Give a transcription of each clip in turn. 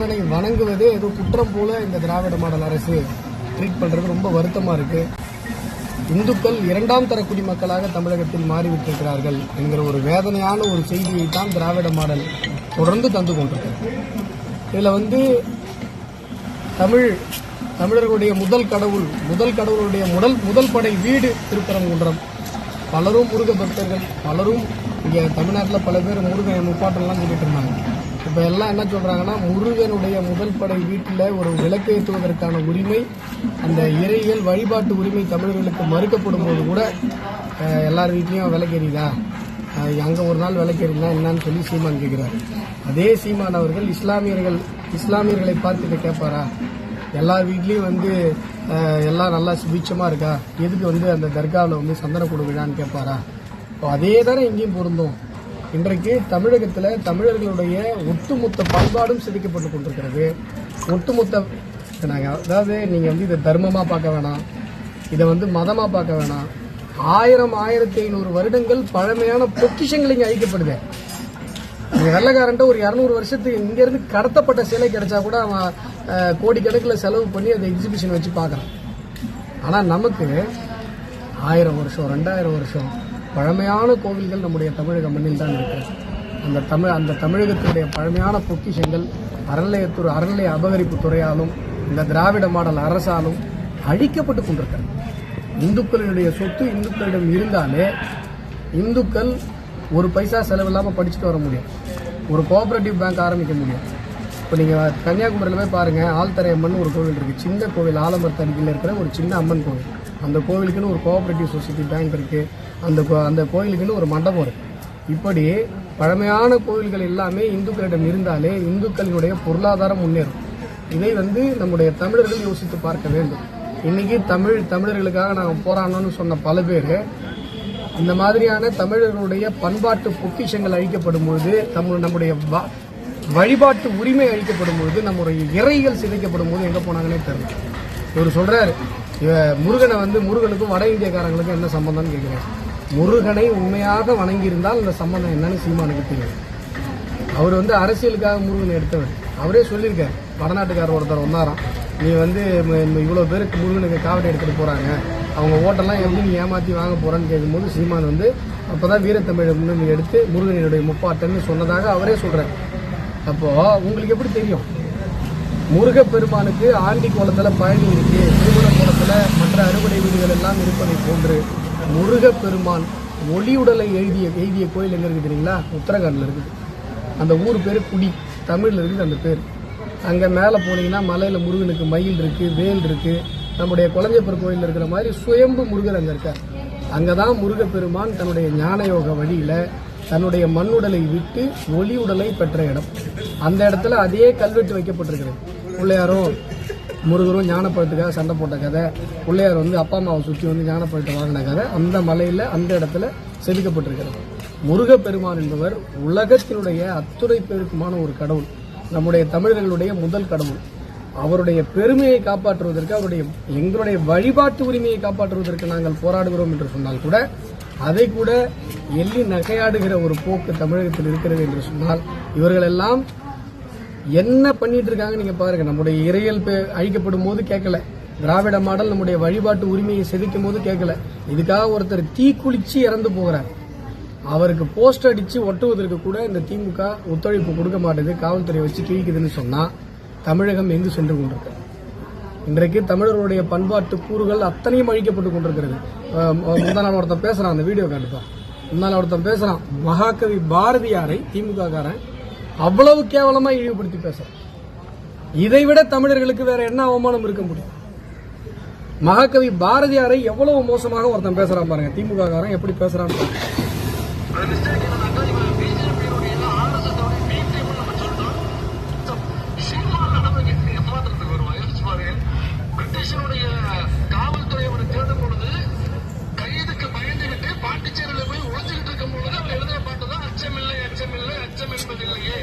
வணங்குவது ஏதோ குற்றம் போல இந்த திராவிட மாடல் அரசு ட்ரீட் பண்றது ரொம்ப வருத்தமா இருக்கு. இந்துக்கள் இரண்டாம் தர குடிமக்களாக தமிழகத்தில் மாறிவிட்டிருக்கிறார்கள் என்கிற ஒரு வேதனையான ஒரு செய்தியை தான் திராவிட மாடல் தொடர்ந்து தந்து கொண்டிருக்கு இதுல வந்து தமிழ் தமிழர்களுடைய முதல் கடவுள் முதல் கடவுளுடைய முதல் முதல் படை வீடு திருப்பரங்குன்றம். பலரும் முருக பக்தர்கள் பலரும் இங்கே தமிழ்நாட்டில் பல பேர் முருகன் முப்பாட்டெல்லாம் சொல்லிட்டு இருந்தாங்க. இப்போ எல்லாம் என்ன சொல்றாங்கன்னா முருகனுடைய முதல் படை வீட்டில் ஒரு விளக்கேற்றுவதற்கான உரிமை அந்த இறையியல் வழிபாட்டு உரிமை தமிழர்களுக்கு மறுக்கப்படும் போது கூட எல்லார் வீட்லேயும் விளக்கேறிதா? அங்கே ஒரு நாள் விளக்கேறினா என்னன்னு சொல்லி சீமான் கேட்கிறார் அதே சீமான் அவர்கள் இஸ்லாமியர்கள் இஸ்லாமியர்களை பார்த்து இதை கேட்பாரா? எல்லார் வீட்லேயும் வந்து எல்லாம் நல்லா சுபிட்சமா இருக்கா? எதுக்கு வந்து அந்த தர்காவில் வந்து சந்தன கொடு விழான்னு கேட்பாரா? இப்போ அதே தானே இங்கேயும் பொருந்தும். இன்றைக்கு தமிழகத்தில் தமிழர்களுடைய ஒட்டுமொத்த பண்பாடும் சிதைக்கப்பட்டு கொண்டிருக்கிறது. ஒட்டுமொத்த நாங்கள் அதாவது நீங்கள் வந்து இதை தர்மமாக பார்க்க வேணாம். இதை வந்து மதமாக பார்க்க வேணாம். ஆயிரம் ஆயிரத்தி ஐநூறு வருடங்கள் பழமையான பொக்கிஷங்கள் இங்கே அழிக்கப்படுது. இங்க வெள்ளக்காரன்ட்ட ஒரு இரநூறு வருஷத்துக்கு இங்கேருந்து கடத்தப்பட்ட சிலை கிடைச்சா கூட அவன் கோடிக்கணக்கில் செலவு பண்ணி அந்த எக்ஸிபிஷன் வச்சு பார்க்குறான். ஆனால் நமக்கு ஆயிரம் வருஷம் ரெண்டாயிரம் வருஷம் பழமையான கோவில்கள் நம்முடைய தமிழக மண்ணில் தான் இருக்கிறது. அந்த தமிழ் அந்த தமிழகத்தினுடைய பழமையான பொக்கிஷங்கள் அறநிலையத்துறை அறநிலைய அபகரிப்பு துறையாலும் இந்த திராவிட மாடல் அரசாலும் அழிக்கப்பட்டு கொண்டிருக்கிறது. இந்துக்களினுடைய சொத்து இந்துக்களிடம் இருந்தாலே இந்துக்கள் ஒரு பைசா செலவில்லாமல் படிச்சுட்டு வர முடியும். ஒரு கோஆபரேட்டிவ் பேங்க் ஆரம்பிக்க முடியும். இப்போ நீங்கள் கன்னியாகுமரியில் போய் பாருங்கள் ஆழ்த்தரை அம்மன் ஒரு கோவில் இருக்குது சின்ன கோவில் ஆலமரத்தடிக்கையில் இருக்கிற ஒரு சின்ன அம்மன் கோவில். அந்த கோவிலுக்குன்னு ஒரு கோஆபரேட்டிவ் சொசைட்டி பேங்க் இருக்குது அந்த கோ- அந்த கோயிலுக்குன்னு ஒரு மண்டபம் இருக்குது இப்படி பழமையான கோயில்கள் எல்லாமே இந்துக்களிடம் இருந்தாலே இந்துக்களினுடைய பொருளாதாரம் முன்னேறும். இதை வந்து நம்முடைய தமிழர்கள் யோசித்து பார்க்க வேண்டும். இன்னைக்கு தமிழ் தமிழர்களுக்காக நாங்கள் போராடணும்னு சொன்ன பல பேர் இந்த மாதிரியான தமிழர்களுடைய பண்பாட்டு பொக்கிஷங்கள் அழிக்கப்படும் பொழுது தமிழ் நம்முடைய வ- வழிபாட்டு உரிமை அழிக்கப்படும் பொழுது நம்முடைய இறைகள் சிதைக்கப்படும் போது எங்கே போனாங்கன்னே தெரியல. இவர் சொல்கிறார் இவ முருகனை வந்து முருகனுக்கும் வட இந்தியக்காரங்களுக்கும் என்ன சம்பந்தம்னு கேட்கிறார் முருகனை உண்மையாக வணங்கியிருந்தால் அந்த சம்பந்தம் என்னன்னு சீமானுக்கு தெரியும். அவர் வந்து அரசியலுக்காக முருகனை எடுத்தவர். அவரே சொல்லியிருக்காரு. வடநாட்டுக்காரர் ஒருத்தர் வந்தாராம். நீ வந்து இவ்வளோ பேருக்கு முருகனுக்கு காவடி எடுத்துகிட்டு போகிறாங்க அவங்க ஓட்டெல்லாம் எப்படி நீ ஏமாற்றி வாங்க போகிறான்னு கேட்கும்போது சீமான் வந்து அப்பதான் வீரத்தமிழை முன்னணி எடுத்து முருகனுடைய முப்பாட்டன்னு சொன்னதாக அவரே சொல்கிறார் அப்போது உங்களுக்கு எப்படி தெரியும்? முருகப்பெருமானுக்கு ஆண்டி கோலத்துல பழனி இருக்குது திருமண கோலத்தில் மற்ற அறுவடை வீடுகள் எல்லாம் இருப்பதை போன்று முருகப்பெருமான் ஒளி உடலை எழுதிய எழுதிய கோயில் எங்கே இருக்குது தெரியுங்களா? உத்தரகாண்டில் இருக்குது. அந்த ஊர் பேர் குடி. தமிழில் இருக்குது அந்த பேர். அங்கே மேலே போனீங்கன்னா மலையில் முருகனுக்கு மயில் இருக்குது வேல் இருக்குது நம்முடைய குழந்தைப்பர் கோயிலில் இருக்கிற மாதிரி சுயம்பு முருகர் அங்கே இருக்கார். அங்கே தான் முருகப்பெருமான் தன்னுடைய ஞானயோக வழியில் தன்னுடைய மண்ணுடலை விட்டு ஒளி உடலை பெற்ற இடம். அந்த இடத்துல அதே கல்வெட்டு வைக்கப்பட்டிருக்கிறது. பிள்ளையாரும் முருகரும் ஞானப்பழத்துக்காக சண்டை போட்ட கதை. பிள்ளையார் வந்து அப்பா அம்மாவை சுற்றி வந்து ஞானப்பழத்தை வாங்கின கதை. அந்த மலையில் அந்த இடத்துல செதுக்கப்பட்டிருக்கிறது. முருகப்பெருமான் என்பவர் உலகத்தினுடைய அத்துறை பெருக்குமான ஒரு கடவுள். நம்முடைய தமிழர்களுடைய முதல் கடவுள். அவருடைய பெருமையை காப்பாற்றுவதற்கு அவருடைய எங்களுடைய வழிபாட்டு உரிமையை காப்பாற்றுவதற்கு நாங்கள் போராடுகிறோம் என்று சொன்னால் கூட அதை கூட எள்ளி நகையாடுகிற ஒரு போக்கு தமிழகத்தில் இருக்கிறது என்று சொன்னால் இவர்களெல்லாம் என்ன பண்ணிட்டு இருக்காங்க நீங்க பாருங்க. நம்முடைய இறையல் பே- அழிக்கப்படும் போது கேட்கல. திராவிட மாடல் நம்முடைய வழிபாட்டு உரிமையை செதுக்கும் போது கேட்கல. இதுக்காக ஒருத்தர் தீக்குளிச்சு இறந்து போகிறார் அவருக்கு போஸ்ட் அடிச்சு ஒட்டுவதற்கு கூட இந்த திமுக ஒத்துழைப்பு கொடுக்க மாட்டேது. காவல்துறை வச்சு கிழிக்குதுன்னு சொன்னா தமிழகம் எங்கு சென்று கொண்டிருக்கு? இன்றைக்கு தமிழர்களுடைய பண்பாட்டு கூறுகள் அத்தனையும் அழிக்கப்பட்டு கொண்டிருக்கிறது. முந்தா நாள் ஒருத்தன் பேசுறான் அந்த வீடியோ காட்டுப்பா. நாள் ஒருத்தன் பேசுறான். மகாகவி பாரதியாரை திமுக காரன் அவ்வளவு கேவலமா இழிவுபடுத்தி பேசுறான் இதை விட தமிழர்களுக்கு வேற என்ன அவமானம் இருக்க முடியும்? மகாகவி பாரதியாரை எவ்வளவு மோசமாக ஒருத்தன் பேசுறான் பாருங்க. திமுக காரன் எப்படி பேசுறான்னு பாருங்க. அது மிஸ்டேக் என்னன்னாக்கா இவங்க பிஜேபியுடைய ஆர்எஸ்எஸ் பி டீம் நம்ம சொல்றோம் சீமான் நடவடிக்கை ஏமாத்துறதுக்கு வருவான் யோசிச்சு பாருங்க பிரிட்டிஷனுடைய காவல்துறை அவரை தேடும் பொழுது கைதுக்கு பயந்து விட்டு பாண்டிச்சேரியில போய் ஒளிஞ்சுக்கிட்டு இருக்கும் பொழுது அவர் எழுதுற பாட்டு தான் அச்சமில்லை அச்சமில்லை அச்சம் என்பதில்லையே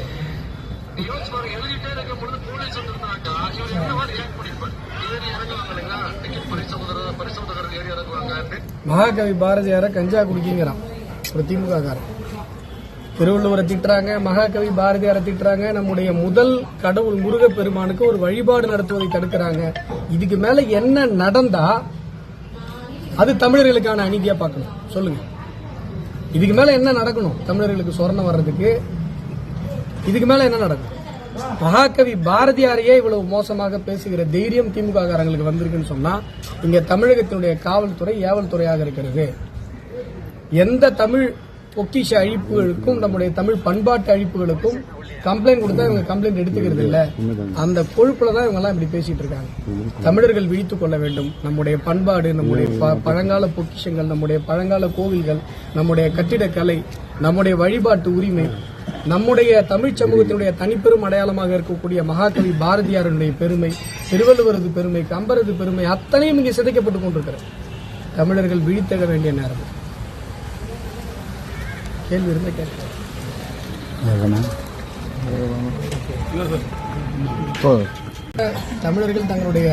நீ யோசிச்சு பாருங்க எழுதிட்டே இருக்கும் பொழுது போலீஸ் வந்திருந்தாக்கா இவர் என்னவா ரியாக்ட் பண்ணிருப்பார் ஏறி இறங்குவாங்க இல்லைங்களா டிக்கெட் பரிசோதகர் பரிசோதகர் ஏறி இறங்குவாங்க மகாகவி பாரதியாரை கஞ்சா குடிக்கிறான் ஒரு திமுக காரன் திருவள்ளுவரை திட்டுறாங்க மகாகவி பாரதியாரை திட்டுறாங்க. நம்முடைய முதல் கடவுள் முருகப்பெருமானுக்கு ஒரு வழிபாடு நடத்துவதை தடுக்கிறாங்க. இதுக்கு மேல என்ன நடந்தா அது தமிழர்களுக்கான அநீதியா பார்க்கணும். சொல்லுங்க. இதுக்கு மேல என்ன நடக்கணும்? தமிழர்களுக்கு சொர்ணம் வர்றதுக்கு. இதுக்கு மேல என்ன நடக்கும்? மகாகவி பாரதியாரையே இவ்வளவு மோசமாக பேசுகிற தைரியம் திமுக காரங்களுக்கு வந்திருக்குன்னு சொன்னா இங்க தமிழகத்தினுடைய காவல்துறை ஏவல் துறையாக இருக்கிறது. எந்த தமிழ் பொக்கிஷ அழிப்புகளுக்கும் நம்முடைய தமிழ் பண்பாட்டு அழிப்புகளுக்கும் கம்ப்ளைண்ட் கொடுத்தா இவங்க கம்ப்ளைண்ட் எடுத்துக்கிறது இல்ல. அந்த கொழுப்புல தான் இவங்க எல்லாம் இப்படி பேசிட்டு இருக்காங்க. தமிழர்கள் விழித்துக் கொள்ள வேண்டும். நம்முடைய பண்பாடு நம்முடைய ப- பழங்கால பொக்கிஷங்கள் நம்முடைய பழங்கால கோவில்கள் நம்முடைய கட்டிடக்கலை நம்முடைய வழிபாட்டு உரிமை நம்முடைய தமிழ் சமூகத்தினுடைய தனிப்பெரும் அடையாளமாக இருக்கக்கூடிய மகாகவி பாரதியாருடைய பெருமை திருவள்ளுவரது பெருமை கம்பரது பெருமை அத்தனையும் இங்கே சிதைக்கப்பட்டுக் கொண்டிருக்கிறது. தமிழர்கள் விழித்தெழ வேண்டிய நேரம். கேள்வி இருந்தா தமிழர்கள் தங்களுடைய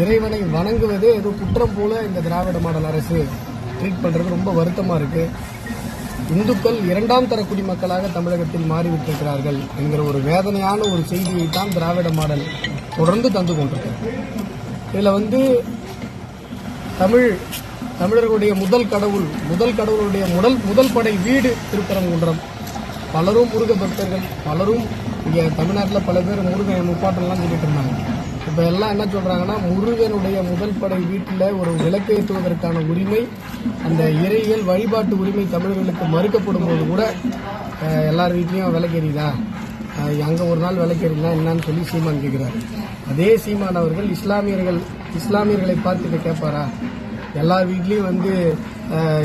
இறைவனை வணங்குவதே ஏதோ குற்றம் போல இந்த திராவிட மாடல் அரசு ட்ரீட் பண்றது ரொம்ப வருத்தமா இருக்கு. இந்துக்கள் இரண்டாம் தர குடிமக்களாக தமிழகத்தில் மாறிவிட்டிருக்கிறார்கள் என்கிற ஒரு வேதனையான ஒரு செய்தியை தான் திராவிட மாடல் தொடர்ந்து தந்து கொண்டிருக்கிறது. இதில் வந்து தமிழ் தமிழர்களுடைய முதல் கடவுள் முதல் கடவுளுடைய முதல் முதல் படை வீடு திருப்பரங்குன்றம். பலரும் முருக பக்தர்கள் பலரும் இங்கே தமிழ்நாட்டில் பல பேர் முருகன் முப்பாட்டம்லாம் சொல்லிட்டு இருந்தாங்க. இப்போ எல்லாம் என்ன சொல்றாங்கன்னா முருகனுடைய முதல் படை வீட்டில் ஒரு விளக்கேற்றுவதற்கான உரிமை அந்த இறையியல் வழிபாட்டு உரிமை தமிழர்களுக்கு மறுக்கப்படும் போது கூட எல்லார் வீட்லேயும் விளக்கேறிதா? அங்கே ஒரு நாள் விளக்கேறினா என்னன்னு சொல்லி சீமான் கேட்குறாரு அதே சீமான் அவர்கள் இஸ்லாமியர்கள் இஸ்லாமியர்களை பார்த்து இதை கேட்பாரா? எல்லார் வீட்லேயும் வந்து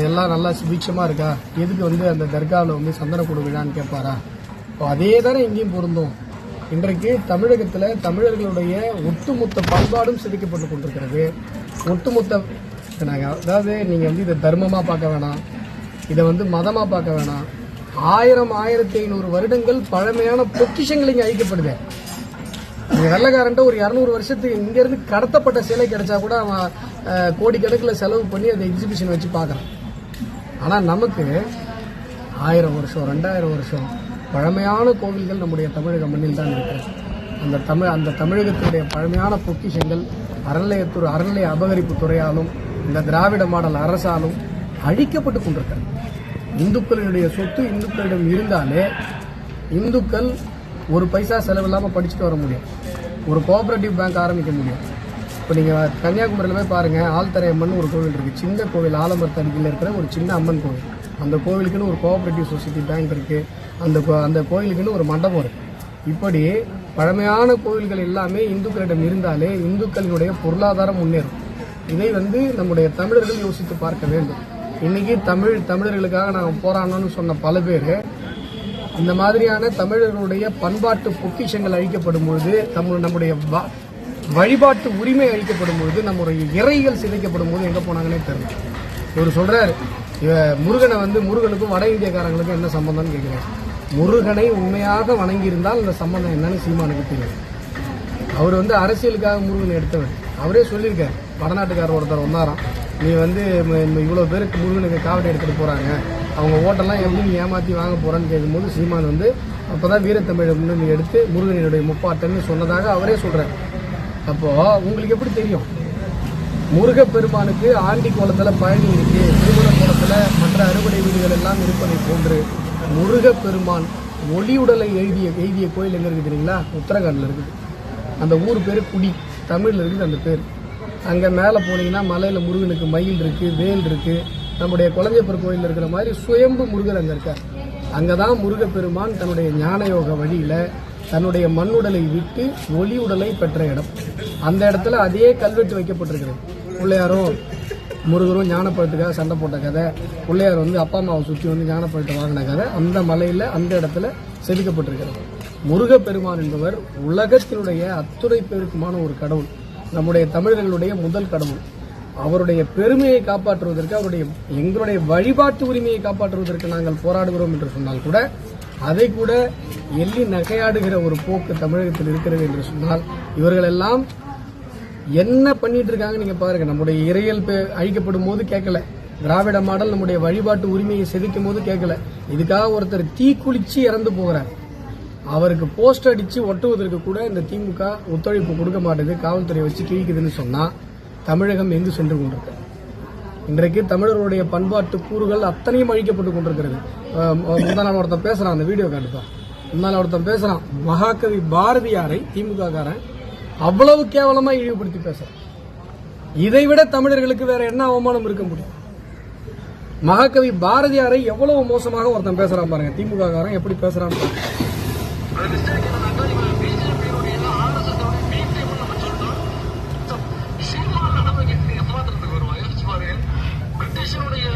எல்லாம் நல்லா சுபிட்சமா இருக்கா? எதுக்கு வந்து அந்த தர்காவில் வந்து சந்தன விழான்னு கேட்பாரா? இப்போ அதே தானே இங்கேயும் பொருந்தும். இன்றைக்கு தமிழகத்தில் தமிழர்களுடைய ஒட்டுமொத்த பண்பாடும் சிதைக்கப்பட்டு கொண்டிருக்கிறது. ஒட்டுமொத்த நாங்கள் அதாவது நீங்கள் வந்து இதை தர்மமாக பார்க்க வேணாம். இதை வந்து மதமாக பார்க்க வேணாம். ஆயிரம் ஆயிரத்தி ஐநூறு வருடங்கள் பழமையான பொக்கிஷங்கள் இங்கே அழிக்கப்படுது. வெள்ளக்காரன்ட்ட ஒரு இரநூறு வருஷத்துக்கு இங்கேருந்து கடத்தப்பட்ட சிலை கிடைச்சா கூட அவன் கோடிக்கணக்கில் செலவு பண்ணி அந்த எக்ஸிபிஷன் வச்சு பார்க்குறான். ஆனால் நமக்கு ஆயிரம் வருஷம் ரெண்டாயிரம் வருஷம் பழமையான கோவில்கள் நம்முடைய தமிழக மண்ணில் தான் இருக்கிறது. அந்த தமிழ் அந்த தமிழகத்தினுடைய பழமையான பொக்கிஷங்கள் அறநிலையத்துறை அறநிலைய அபகரிப்பு துறையாலும் இந்த திராவிட மாடல் அரசாலும் அழிக்கப்பட்டு கொண்டிருக்கிறது. இந்துக்களினுடைய சொத்து இந்துக்களிடம் இருந்தாலே இந்துக்கள் ஒரு பைசா செலவு இல்லாமல் படிச்சுட்டு வர முடியும். ஒரு கோஆபரேட்டிவ் பேங்க் ஆரம்பிக்க முடியும். இப்போ நீங்கள் கன்னியாகுமரியில் போய் பாருங்கள் ஆழ்தரை அம்மன் ஒரு கோவில் இருக்குது சின்ன கோவில் ஆலமரத்து இருக்கிற ஒரு சின்ன அம்மன் கோவில். அந்த கோவிலுக்குன்னு ஒரு கோஆபரேட்டிவ் சொசைட்டி பேங்க் இருக்குது அந்த கோ- அந்த கோயிலுக்குன்னு ஒரு மண்டபம் இருக்குது இப்படி பழமையான கோவில்கள் எல்லாமே இந்துக்களிடம் இருந்தாலே இந்துக்களினுடைய பொருளாதாரம் முன்னேறும். இதை வந்து நம்முடைய தமிழர்கள் யோசித்து பார்க்க வேண்டும். இன்னைக்கு தமிழ் தமிழர்களுக்காக நாங்கள் போராடணும்னு சொன்ன பல பேர் இந்த மாதிரியான தமிழர்களுடைய பண்பாட்டு பொக்கிஷங்கள் அழிக்கப்படும் பொழுது தமிழ் நம்முடைய வ- வழிபாட்டு உரிமை அழிக்கப்படும் பொழுது நம்முடைய இறைகள் சிதைக்கப்படும் போது எங்கே போனாங்கன்னே தெரியல. இவர் சொல்றாரு இவ முருகனை வந்து முருகனுக்கும் வட இந்தியக்காரங்களுக்கும் என்ன சம்பந்தம்னு கேட்கிறார் முருகனை உண்மையாக வணங்கியிருந்தால் இந்த சம்பந்தம் என்னன்னு சீமானுக்கு தெரியும். அவர் வந்து அரசியலுக்காக முருகன் எடுத்தவர். அவரே சொல்லியிருக்கார் வடநாட்டுக்காரர் ஒருத்தர் வந்தாராம். நீ வந்து இவ்வளோ பேருக்கு முருகனுக்கு காவடி எடுத்துகிட்டு போகிறாங்க அவங்க ஓட்டெல்லாம் எப்படி நீ வாங்க போகிறான்னு கேட்கும்போது சீமான் வந்து அப்போ தான் வீரத்தமிழை முன்னணி எடுத்து முருகனினுடைய முப்பாட்டன்னு சொன்னதாக அவரே சொல்கிறார் அப்போது உங்களுக்கு எப்படி தெரியும்? முருகப்பெருமானுக்கு ஆண்டி கோலத்துல பழனி இருக்கு. திருமண கோலத்துல மற்ற அறுவடை வீடுகள் எல்லாம் இருப்பதை போன்று முருகப்பெருமான் ஒளியுடலை எழுதிய எழுதிய கோயில் எங்க இருக்கு தெரியுங்களா? உத்தரகாண்ட்ல இருக்குது. அந்த ஊர் பேர் குடி. தமிழ்ல இருக்குது அந்த பேர். அங்க மேல போனீங்கன்னா மலையில முருகனுக்கு மயில் இருக்கு வேல் இருக்கு. நம்முடைய குழந்தைப்பர் கோயில் இருக்கிற மாதிரி சுயம்பு முருகர் அங்க இருக்கார். அங்கதான் முருகப்பெருமான் தன்னுடைய ஞானயோக வழியில தன்னுடைய மண்ணுடலை விட்டு ஒளி உடலை பெற்ற இடம். அந்த இடத்துல அதே கல்வெட்டு வைக்கப்பட்டிருக்கிறது. பிள்ளையாரும் முருகரும் ஞானப்பழத்துக்காக சண்டை போட்ட கதை. பிள்ளையார் வந்து அப்பா அம்மாவை சுற்றி வந்து ஞானப்பழத்தை வாங்கின கதை. அந்த மலையில் அந்த இடத்துல செதுக்கப்பட்டிருக்கிறது. முருகப்பெருமான் என்பவர் உலகத்தினுடைய அத்துறை பெருக்குமான ஒரு கடவுள். நம்முடைய தமிழர்களுடைய முதல் கடவுள். அவருடைய பெருமையை காப்பாற்றுவதற்கு அவருடைய எங்களுடைய வழிபாட்டு உரிமையை காப்பாற்றுவதற்கு நாங்கள் போராடுகிறோம் என்று சொன்னால் கூட அதை கூட எள்ளி நகையாடுகிற ஒரு போக்கு தமிழகத்தில் இருக்கிறது என்று சொன்னால் இவர்கள் எல்லாம் என்ன பண்ணிட்டு இருக்காங்க நீங்க பாருங்க. நம்முடைய இறையல் பே- அழிக்கப்படும் போது கேட்கல. திராவிட மாடல் நம்முடைய வழிபாட்டு உரிமையை செதுக்கும் போது கேட்கல. இதுக்காக ஒருத்தர் தீக்குளிச்சு இறந்து போகிறார். அவருக்கு போஸ்ட் அடிச்சு ஒட்டுவதற்கு கூட இந்த திமுக ஒத்துழைப்பு கொடுக்க மாட்டேது. காவல்துறை வச்சு கிழிக்குதுன்னு சொன்னா தமிழகம் எங்கு சென்று கொண்டிருக்கு இன்றைக்கு தமிழர்களுடைய பண்பாட்டு கூறுகள் அத்தனையும் அழிக்கப்பட்டு கொண்டிருக்கிறது. அஹ் நாள் ஒருத்தன் பேசுறான் அந்த வீடியோ காட்டுப்பான் முந்தா ஒருத்தன் பேசுகிறான் மகாகவி பாரதியாரை திமுக காரன் அவ்வளவு கேவலமாக இழிவுபடுத்தி பேசுகிறான் இதை விட தமிழர்களுக்கு வேற என்ன அவமானம் இருக்க முடியும்? மகாகவி பாரதியாரை எவ்வளவு மோசமாக ஒருத்தன் பேசுறான் பாருங்க திமுக காரன் எப்படி பேசுறான்னு பாருங்க. அது மிஸ்டேக் என்னன்னாக்கா இவங்க பிஜேபியினுடைய ஆர்எஸ்எஸ் பிஜேபி நம்ம சொல்றோம் சீமான் நடவடிக்கை ஏமாத்துறதுக்கு வருவாங்க யோசிச்சு பாருங்க பிரிட்டிஷனுடைய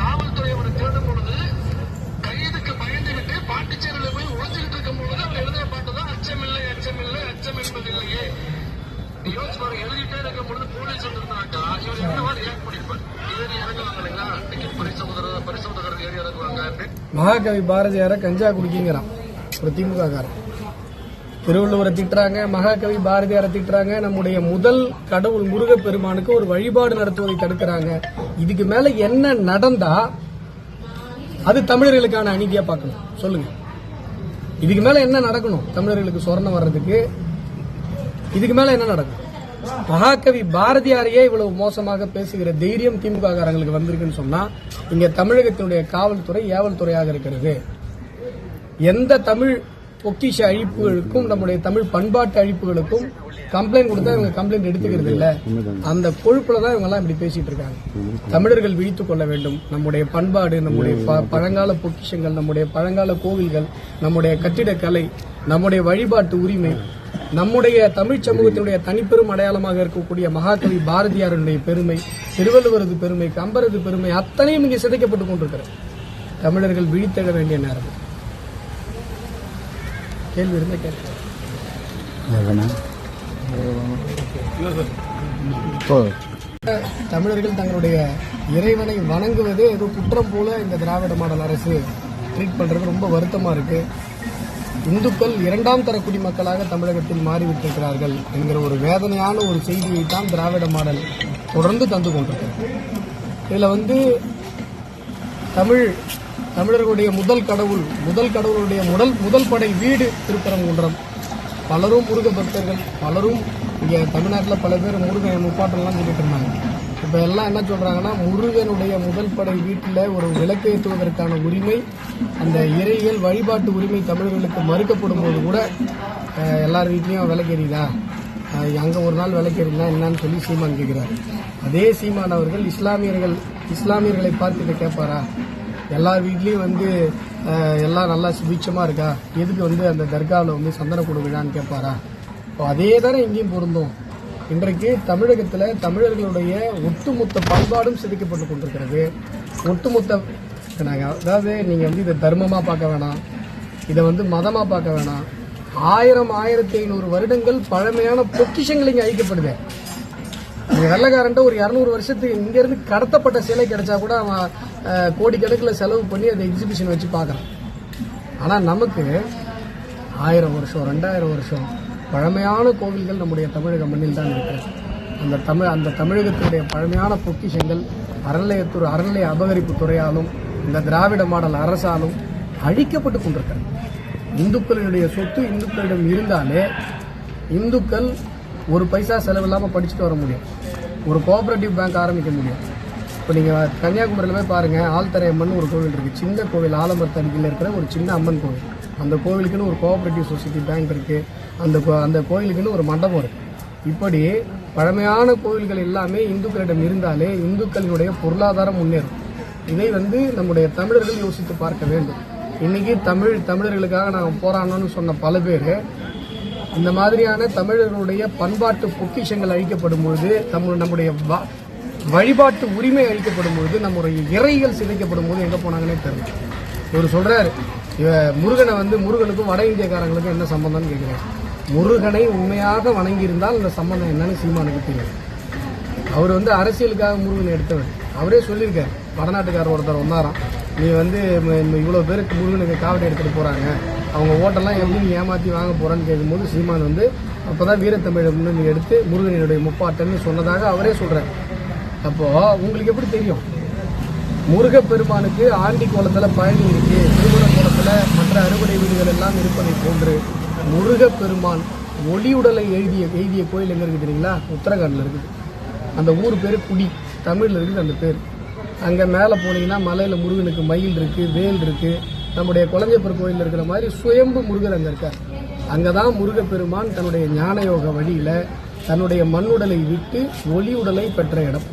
காவல்துறை அவனை தேடும் பொழுது கைதுக்கு பயந்து விட்டு பாண்டிச்சேரியில போய் ஒழிஞ்சுக்கிட்டு இருக்கும் பொழுது அவர் எழுதிய பாட்டு தான் அச்சமில்லை அச்சமில்லை அச்சம் என்பதில்லையே யோசிச்சு பாருங்க எழுதிட்டே இருக்கும் பொழுது போலீஸ் வந்திருந்தாக்கா இவர் என்னவா ரியாக்ட் பண்ணிருப்பார்? இறங்குவாங்க இல்லைங்களா? டிக்கெட் பரிசோதகர் பரிசோதகர் ஏறி இறங்குவாங்க மகாகவி பாரதியாரை கஞ்சா குடிக்குங்கிறான். ஒரு திமுக காரன் திருவள்ளுவரை திட்டுறாங்க மகாகவி பாரதியாரை திட்டுறாங்க நம்முடைய முதல் கடவுள் முருகப்பெருமானுக்கு ஒரு வழிபாடு நடத்துவதை தடுக்கிறாங்க. இதுக்கு மேல என்ன நடந்தா அது தமிழர்களுக்கான அநீதியா பார்க்கணும். சொல்லுங்க. இதுக்கு மேல என்ன நடக்கணும்? தமிழர்களுக்கு சொரணம் வர்றதுக்கு இதுக்கு மேல என்ன நடக்கும்? மகாகவி பாரதியாரையே இவ்வளவு மோசமாக பேசுகிற தைரியம் திமுக காரங்களுக்கு வந்திருக்குன்னு சொன்னா இங்க தமிழகத்தினுடைய காவல்துறை ஏவல் துறையாக இருக்கிறது. எந்த தமிழ் பொக்கிஷ அழிப்புகளுக்கும் நம்முடைய தமிழ் பண்பாட்டு அழிப்புகளுக்கும் கம்ப்ளைண்ட் கொடுத்தா இவங்க கம்ப்ளைண்ட் எடுத்துக்கிறது இல்ல. அந்த கொழுப்புல தான் இவங்க எல்லாம் இப்படி பேசிட்டு இருக்காங்க. தமிழர்கள் விழித்துக் கொள்ள வேண்டும். நம்முடைய பண்பாடு நம்முடைய ப- பழங்கால பொக்கிஷங்கள் நம்முடைய பழங்கால கோவில்கள் நம்முடைய கட்டிடக்கலை நம்முடைய வழிபாட்டு உரிமை நம்முடைய தமிழ் சமூகத்தினுடைய தனிப்பெரும் அடையாளமாக இருக்கக்கூடிய மகாகவி பாரதியாருடைய பெருமை திருவள்ளுவரது பெருமை கம்பரது பெருமை அத்தனையும் இங்கே சிதைக்கப்பட்டு கொண்டிருக்கிறது. தமிழர்கள் விழித்தெழ வேண்டிய நேரம். கேள்வி இருந்தா கேட்க தமிழர்கள் தங்களுடைய இறைவனை வணங்குவதே ஏதோ குற்றம் போல இந்த திராவிட மாடல் அரசு ட்ரீட் பண்றது ரொம்ப வருத்தமா இருக்கு. இந்துக்கள் இரண்டாம் தர குடிமக்களாக தமிழகத்தில் மாறிவிட்டிருக்கிறார்கள் என்கிற ஒரு வேதனையான ஒரு செய்தியை தான் திராவிட மாடல் தொடர்ந்து தந்து கொண்டிருக்கிறது. இதில் வந்து தமிழ் தமிழர்களுடைய முதல் கடவுள் முதல் கடவுளுடைய முதல் முதல் படை வீடு திருப்பரங்குன்றம். பலரும் முருக பக்தர்கள் பலரும் இங்கே தமிழ்நாட்டில் பல பேர் முருகன் முப்பாட்டெல்லாம் சொல்லிட்டு இருந்தாங்க. இப்போ எல்லாம் என்ன சொல்கிறாங்கன்னா முருகனுடைய முதல் படை வீட்டில் ஒரு விளக்கேற்றுவதற்கான உரிமை அந்த இறையியல் வழிபாட்டு உரிமை தமிழர்களுக்கு மறுக்கப்படும் போது கூட எல்லார் வீட்லேயும் விளக்கேறிதா? அங்கே ஒரு நாள் விளக்கேறினா என்னன்னு சொல்லி சீமான் கேட்குறாரு அதே சீமான் அவர்கள் இஸ்லாமியர்கள் இஸ்லாமியர்களை பார்த்து இதை கேட்பாரா? எல்லார் வீட்லேயும் வந்து எல்லாம் நல்லா சுபிட்சமாக இருக்கா? எதுக்கு வந்து அந்த தர்காவில் வந்து சந்தன கொடு விழான்னு கேட்பாரா? இப்போ அதே தானே இங்கேயும் பொருந்தும். இன்றைக்கு தமிழகத்தில் தமிழர்களுடைய ஒட்டுமொத்த பண்பாடும் சிதைக்கப்பட்டு கொண்டிருக்கிறது. ஒட்டுமொத்த நாங்கள் அதாவது நீங்கள் வந்து இதை தர்மமாக பார்க்க வேணாம். இதை வந்து மதமாக பார்க்க வேணாம். ஆயிரம் ஆயிரத்தி ஐநூறு வருடங்கள் பழமையான பொக்கிஷங்கள் இங்கே அழிக்கப்படுது. வெள்ளக்காரன்ட்ட ஒரு இரநூறு வருஷத்துக்கு இங்கேருந்து கடத்தப்பட்ட சிலை கிடைச்சா கூட அவன் கோடிக்கணக்கில் செலவு பண்ணி அதை எக்ஸிபிஷன் வச்சு பார்க்குறான். ஆனால் நமக்கு ஆயிரம் வருஷம் ரெண்டாயிரம் வருஷம் பழமையான கோவில்கள் நம்முடைய தமிழக மண்ணில் தான் இருக்கிறது. அந்த தமிழ் அந்த தமிழகத்தினுடைய பழமையான பொக்கிஷங்கள் அறநிலையத்துறை அறநிலைய அபகரிப்பு துறையாலும் இந்த திராவிட மாடல் அரசாலும் அழிக்கப்பட்டு கொண்டிருக்கிறது. இந்துக்களினுடைய சொத்து இந்துக்களிடம் இருந்தாலே இந்துக்கள் ஒரு பைசா செலவில்லாமல் படிச்சுட்டு வர முடியும் ஒரு கோஆபரேட்டிவ் பேங்க் ஆரம்பிக்க முடியும் இப்போ நீங்கள் கன்னியாகுமரியில் போய் பாருங்கள் ஆழ்த்தரையம்மன் ஒரு கோவில் இருக்குது சின்ன கோவில் ஆலமரத்தடிக்கையில் இருக்கிற ஒரு சின்ன அம்மன் கோவில். அந்த கோவிலுக்குன்னு ஒரு கோஆபரேட்டிவ் சொசைட்டி பேங்க் இருக்குது அந்த கோ- அந்த கோயிலுக்குன்னு ஒரு மண்டபம் இருக்குது இப்படி பழமையான கோயில்கள் எல்லாமே இந்துக்களிடம் இருந்தாலே இந்துக்களினுடைய பொருளாதாரம் முன்னேறும். இதை வந்து நம்முடைய தமிழர்கள் யோசித்து பார்க்க வேண்டும். இன்னைக்கு தமிழ் தமிழர்களுக்காக நாங்கள் போராடணும்னு சொன்ன பல பேர் இந்த மாதிரியான தமிழர்களுடைய பண்பாட்டு பொக்கிஷங்கள் அழிக்கப்படும் பொழுது நம்ம நம்முடைய வழிபாட்டு உரிமை அழிக்கப்படும் பொழுது நம்முடைய இறைகள் சிதைக்கப்படும் போது எங்கே போனாங்கன்னே தெரியல. இவர் சொல்கிறார் இவ முருகனை வந்து முருகனுக்கும் வட இந்தியக்காரங்களுக்கும் என்ன சம்பந்தம்னு கேட்கிறார் முருகனை உண்மையாக வணங்கியிருந்தால் இந்த சம்பந்தம் என்னன்னு சீமானுக்கு தெரியும். அவர் வந்து அரசியலுக்காக முருகனை எடுத்தவர். அவரே சொல்லியிருக்காரு. வடநாட்டுக்காரர் ஒருத்தர் வந்தாராம். நீ வந்து இவ்வளோ பேருக்கு முருகனுக்கு காவடி எடுத்துகிட்டு போகிறாங்க அவங்க ஓட்டெல்லாம் எப்படி நீ ஏமாற்றி வாங்க போகிறான்னு கேட்கும்போது சீமான் வந்து அப்போ தான் வீரத்தமிழை முன்னணி எடுத்து முருகனுடைய முப்பாட்டன்னு சொன்னதாக அவரே சொல்கிறார் அப்போது உங்களுக்கு எப்படி தெரியும்? முருகப்பெருமானுக்கு ஆண்டி கோலத்துல பழனி இருக்குது திருமண கோலத்துல மற்ற அறுவடை வீடுகள் எல்லாம் இருப்பதை போன்று முருகப்பெருமான் ஒளி உடலை எழுதிய எழுதிய கோயில் எங்கே இருக்குது தெரியுங்களா? உத்தரகாண்டில் இருக்குது. அந்த ஊர் பேர் குடி. தமிழில் இருக்குது அந்த பேர். அங்கே மேலே போனீங்கன்னா மலையில் முருகனுக்கு மயில் இருக்குது வேல் இருக்குது நம்முடைய குழந்தைப்பர் கோயிலில் இருக்கிற மாதிரி சுயம்பு முருகர் அங்கே இருக்கார். அங்கே தான் முருகப்பெருமான் தன்னுடைய ஞானயோக வழியில் தன்னுடைய மண்ணுடலை விட்டு ஒளி உடலை பெற்ற இடம்.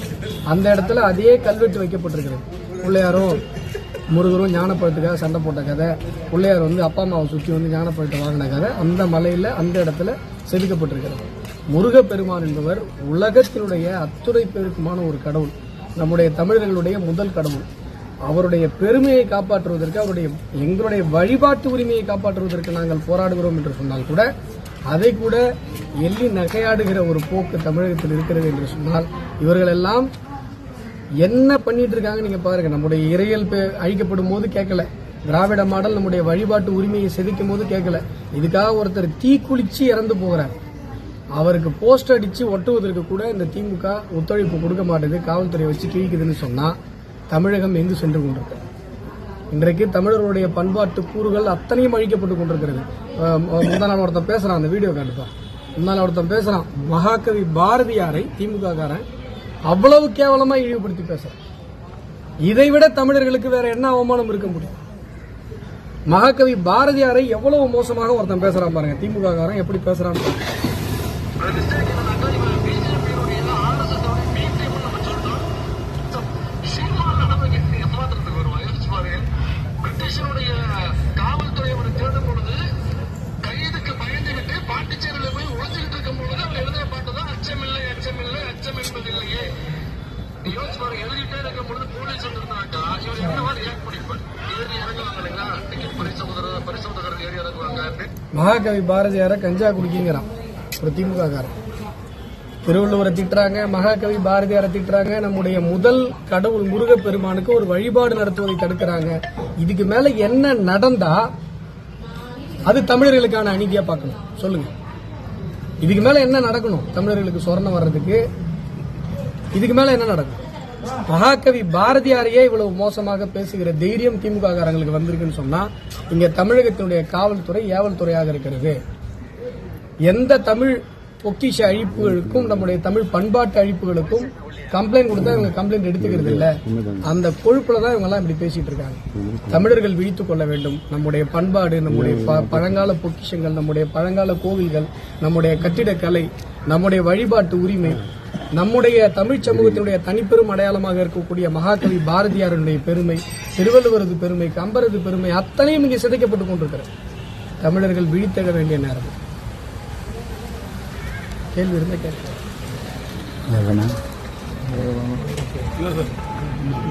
அந்த இடத்துல அதே கல்வெட்டு வைக்கப்பட்டிருக்கிறது. பிள்ளையாரும் முருகரும் ஞானப்பழத்துக்காக சண்டை போட்ட கதை. பிள்ளையார் வந்து அப்பா அம்மாவை சுற்றி வந்து ஞானப்பழத்தை வாங்கின கதை. அந்த மலையில் அந்த இடத்துல செதுக்கப்பட்டிருக்கிறது. முருகப்பெருமான் என்பவர் உலகத்தினுடைய அத்துறை பெருக்குமான ஒரு கடவுள். நம்முடைய தமிழர்களுடைய முதல் கடவுள். அவருடைய பெருமையை காப்பாற்றுவதற்கு அவருடைய எங்களுடைய வழிபாட்டு உரிமையை காப்பாற்றுவதற்கு நாங்கள் போராடுகிறோம் என்று சொன்னால் கூட அதை கூட எள்ளி நகையாடுகிற ஒரு போக்கு தமிழகத்தில் இருக்கிறது என்று சொன்னால் இவர்களெல்லாம் என்ன பண்ணிட்டு இருக்காங்க நீங்க பாருங்க. நம்முடைய இறையல் பே- அழிக்கப்படும் போது கேட்கல. திராவிட மாடல் நம்முடைய வழிபாட்டு உரிமையை செதுக்கும் போது கேட்கல. இதுக்காக ஒருத்தர் தீக்குளிச்சு இறந்து போகிறார் அவருக்கு போஸ்ட் அடிச்சு ஒட்டுவதற்கு கூட இந்த திமுக ஒத்துழைப்பு கொடுக்க மாட்டேது காவல்துறை வச்சு கிழிக்குதுன்னு சொன்னா தமிழகம் எங்கு சென்று கொண்டிருக்கு இன்றைக்கு தமிழர்களுடைய பண்பாட்டு கூறுகள் அத்தனையும் அழிக்கப்பட்டு கொண்டிருக்கிறது. முந்தா நாள் ஒருத்தன் பேசுறான் அந்த வீடியோ கண்டிப்பா முந்தா நாள் ஒருத்தன் பேசுறான். மகாகவி பாரதியாரை திமுக காரன் அவ்வளவு கேவலமா இழிவுபடுத்தி பேசுறான் இதை விட தமிழர்களுக்கு வேற என்ன அவமானம் இருக்க முடியும்? மகாகவி பாரதியாரை எவ்வளவு மோசமாக ஒருத்தன் பேசுறான் பாருங்க. திமுக காரன் எப்படி பேசுறான் பாருங்க. அது mistake என்னன்னாக்கா, இவங்க பிஜேபியினுடைய ஆர்எஸ்எஸ் பி டீம்னு நம்ம சொல்றோம். So, சீமான் நடவடிக்கை ஏமாத்துறதுக்கு வருவான். யோசிச்சு பாருங்க. பிரிட்டிஷனுடைய காவல்துறை அவரை தேடும் பொழுது கைதுக்கு பயந்துகிட்டு பாண்டிச்சேரியில போய் ஒளிஞ்சுக்கிட்டு இருக்கும் பொழுது அவர் எழுதுற பாட்டு தான் அச்சமில்லை அச்சமில்லை அச்சம் என்பதில்லையே நீ யோசிச்சு பாருங்க எழுதிட்டே இருக்கும் பொழுது போலீஸ் வந்திருந்தாக்கா இவர் என்னவா ரியாக்ட் பண்ணிருப்பார் ஏறி இறங்குவாங்க இல்லைங்களா டிக்கெட் பரிசோதகர் பரிசோதகர் ஏறி இறங்குவாங்க மகாகவி பாரதியாரை கஞ்சா குடிக்குங்கிறான். ஒரு திமுக காரன் திருவள்ளுவரை திட்டுறாங்க மகாகவி பாரதியாரை திட்டுறாங்க. நம்முடைய முதல் கடவுள் முருகப்பெருமானுக்கு ஒரு வழிபாடு நடத்துவதை தடுக்கிறாங்க. இதுக்கு மேல என்ன நடந்தா அது தமிழர்களுக்கான அநீதியா பார்க்கணும். சொல்லுங்க. இதுக்கு மேல என்ன நடக்கணும்? தமிழர்களுக்கு சொர்ணம் வர்றதுக்கு. இதுக்கு மேல என்ன நடக்கும்? மகாகவி பாரதியாரையே இவ்வளவு மோசமாக பேசுகிற தைரியம் திமுக காரங்களுக்கு வந்திருக்குன்னு சொன்னா இங்க தமிழகத்தினுடைய காவல்துறை ஏவல் துறையாக இருக்கிறது. எந்த தமிழ் பொக்கிஷ அழிப்புகளுக்கும் நம்முடைய தமிழ் பண்பாட்டு அழிப்புகளுக்கும் கம்ப்ளைண்ட் கொடுத்தா இவங்க கம்ப்ளைண்ட் எடுத்துக்கிறது இல்ல. அந்த கொழுப்புல தான் இவங்க எல்லாம் இப்படி பேசிட்டு இருக்காங்க. தமிழர்கள் விழித்துக் கொள்ள வேண்டும். நம்முடைய பண்பாடு நம்முடைய ப- பழங்கால பொக்கிஷங்கள் நம்முடைய பழங்கால கோவில்கள் நம்முடைய கட்டிடக்கலை நம்முடைய வழிபாட்டு உரிமை நம்முடைய தமிழ் சமூகத்தினுடைய தனிப்பெரும் அடையாளமாக இருக்கக்கூடிய மகாகவி பாரதியாருடைய பெருமை திருவள்ளுவரது பெருமை கம்பரது பெருமை அத்தனையும் இங்கே சிதைக்கப்பட்டுக் கொண்டிருக்கிறது. தமிழர்கள் விழித்தெழ வேண்டிய நேரம். கேள்வி இருந்த கேட்க